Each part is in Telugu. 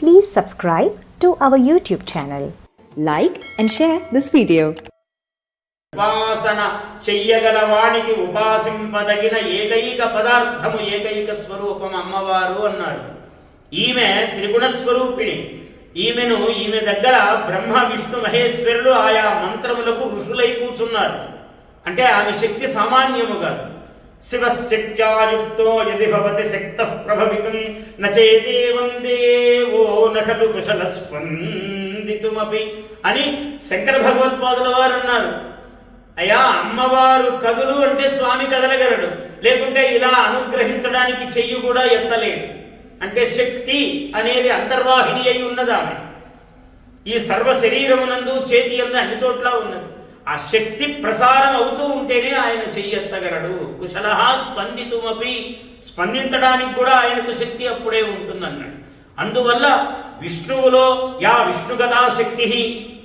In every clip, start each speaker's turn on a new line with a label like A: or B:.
A: Please subscribe to our YouTube channel.
B: Like and share this video.
C: ఉపాసన చెయ్యగల వానికి ఉపాసింపదగిన ఏకైక పదార్థము ఏకైక స్వరూపం అమ్మవారు అన్నాడు ఈమె త్రిగుణ స్వరూపిణి ఈమెను ఈమె దగ్గర బ్రహ్మ విష్ణు మహేశ్వరులు ఆయా మంత్రములకు ఋషులై కూర్చున్నారు అంటే ఆమె శక్తి సామాన్యము కాదు శివశక్త్యాయుక్తో యది భవతి శక్త ప్రభవితం నచేదేవం దేవో నఖలు కుశల స్పందితుమపి అని శంకర భగవత్పాదుల వారు అన్నారు. అయ్యా అమ్మవారు కదులు అంటే స్వామి కదలగలడు. లేకుంటే ఇలా అనుగ్రహించడానికి చెయ్యి కూడా ఎత్తలేడు అంటే శక్తి అనేది అంతర్వాహిని అయి ఉన్నదామె. ఈ సర్వ శరీరమునందు చేతి అందు అన్ని చోట్ల ఉన్నది. ఆ శక్తి ప్రసారం అవుతూ ఉంటేనే ఆయన చెయ్యెత్తగలడు కుశల స్పందితుమపి స్పందించడానికి కూడా ఆయనకు శక్తి అప్పుడే ఉంటుందన్నాడు. అందువల్ల విష్ణువులో యా విష్ణుగదా శక్తి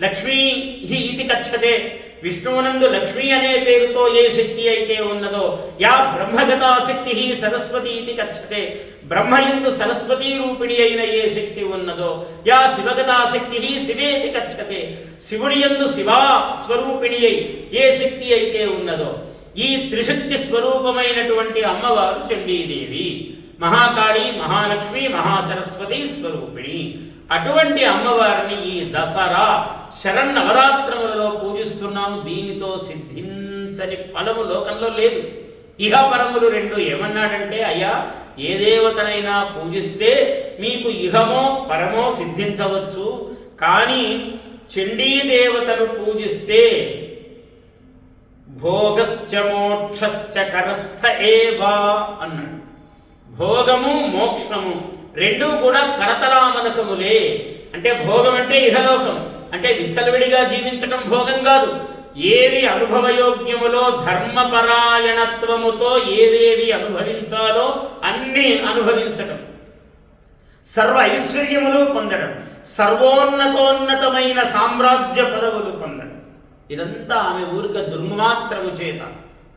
C: లక్ష్మీ ఇది కచ్చతే విష్ణువునందు లక్ష్మి అనే పేరుతో ఏ శక్తి అయితే ఉన్నదో యా బ్రహ్మగతా శక్తి సరస్వతి ఇది కచ్చతే బ్రహ్మయందు సరస్వతీ రూపిణి అయిన ఏ శక్తి ఉన్నదో యా శివగతా శక్తి శివేతి కచ్చతే శివుడి యందు శివా స్వరూపిణి అయి ఏ శక్తి అయితే ఉన్నదో ఈ త్రిశక్తి స్వరూపమైనటువంటి అమ్మవారు చండీదేవి. మహాకాళి మహాలక్ష్మి మహాసరస్వతి స్వరూపిణి. అటువంటి అమ్మవారిని ఈ దసరా శరన్నవరాత్రములలో పూజిస్తున్నాము దీనితో సిద్ధించని ఫలము లోకంలో లేదు. ఇహ పరములు రెండు ఏమన్నాడంటే అయ్యా ఏ దేవతనైనా పూజిస్తే మీకు ఇహమో పరమో సిద్ధించవచ్చు. కానీ చండీ దేవతను పూజిస్తే భోగశ్చ మోక్షశ్చ కరస్థ ఏవా అన్నాడు. భోగము మోక్షము రెండూ కూడా కరతలామలకములే. అంటే భోగం అంటే ఇహలోకం. అంటే విచ్చలవిడిగా జీవించటం భోగం కాదు. ఏవి అనుభవయోగ్యములో ధర్మపరాయణత్వముతో ఏవేవి అనుభవించాలో అన్నీ అనుభవించటం. సర్వ ఐశ్వర్యములు పొందడం సర్వోన్నతోన్నతమైన సామ్రాజ్య పదవులు పొందడం ఇదంతా ఆమె ఊరిక దుర్మాత్రము చేత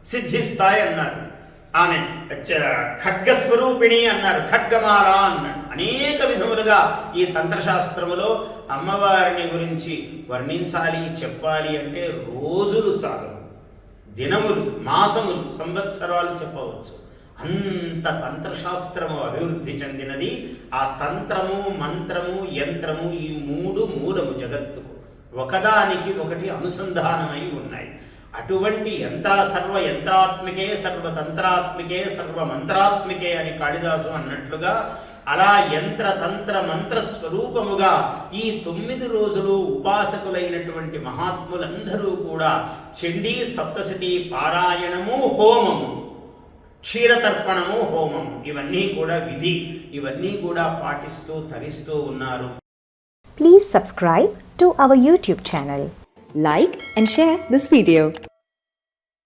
C: సిద్ధిస్తాయి అన్నారు. ఆమె చ- ఖడ్గస్వరూపిణి అన్నారు ఖడ్గమాల అన్నాడు. అనేక విధములుగా ఈ తంత్రశాస్త్రములో అమ్మవారిని గురించి వర్ణించాలి చెప్పాలి అంటే రోజులు చాలు దినములు మాసములు సంవత్సరాలు చెప్పవచ్చు. అంత తంత్రశాస్త్రము అభివృద్ధి చెందినది. ఆ తంత్రము మంత్రము యంత్రము ఈ మూడు మూలము జగత్తుకు. ఒకదానికి ఒకటి అనుసంధానమై ఉన్నాయి. అటువంటి యంత్ర సర్వ యంత్రాత్మికే సర్వతంత్రాత్మికే సర్వ మంత్రాత్మికే అని కాళిదాసు అన్నట్లుగా అలా యంత్ర తంత్ర మంత్ర స్వరూపముగా ఈ తొమ్మిది రోజులు ఉపాసకులైనటువంటి మహాత్ములందరూ కూడా చండీ సప్తశతి పారాయణము హోమము క్షీరతర్పణము హోమము. ఇవన్నీ కూడా విధి ఇవన్నీ కూడా పాటిస్తూ తరిస్తూ ఉన్నారు.
A: Please subscribe to our YouTube channel
B: like and share this video